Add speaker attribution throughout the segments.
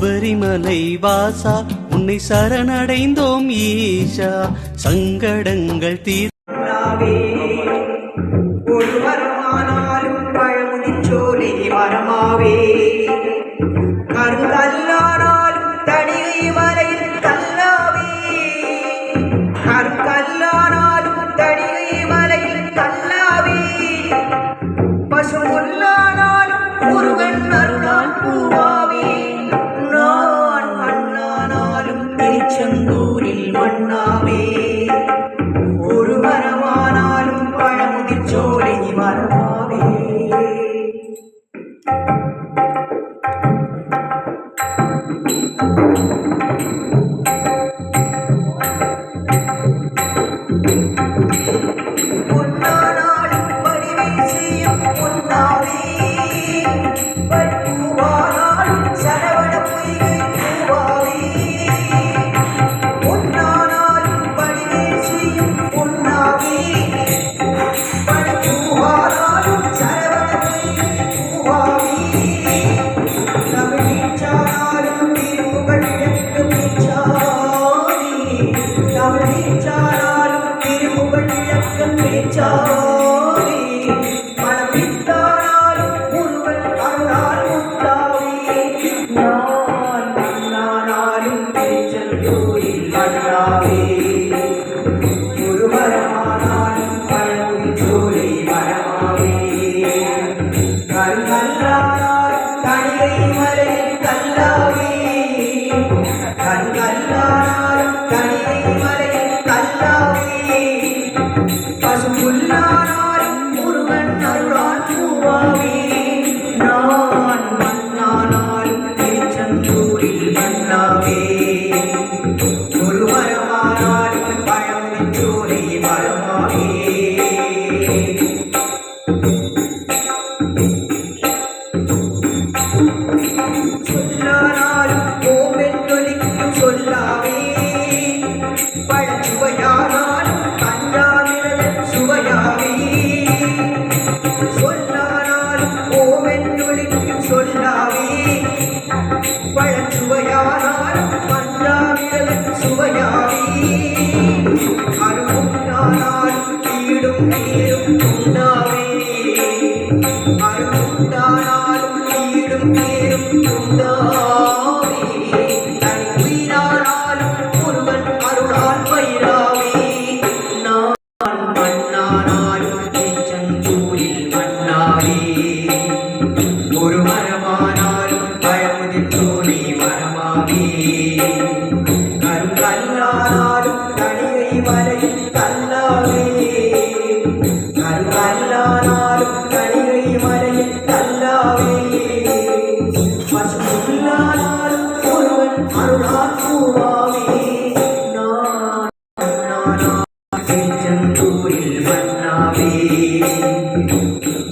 Speaker 1: சபரிமலை வாசா உன்னை சரணடைந்தோம் ஈஷா. சங்கடங்கள் தீர்
Speaker 2: ஒருவருமானாலும் பழமுதிச்சோலை மரமாவே கருங்கல்லானாலும் தடிகை மலையில் கல்லாவே Thank you. 一根皮筋。Okay. சுவையா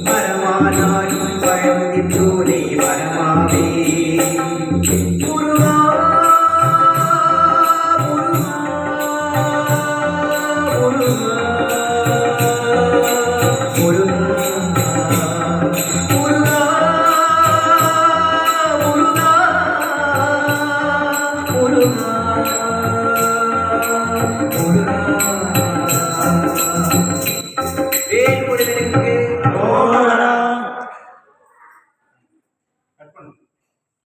Speaker 2: பரமானாலும் பழமுதிர் சூளை வரமாவே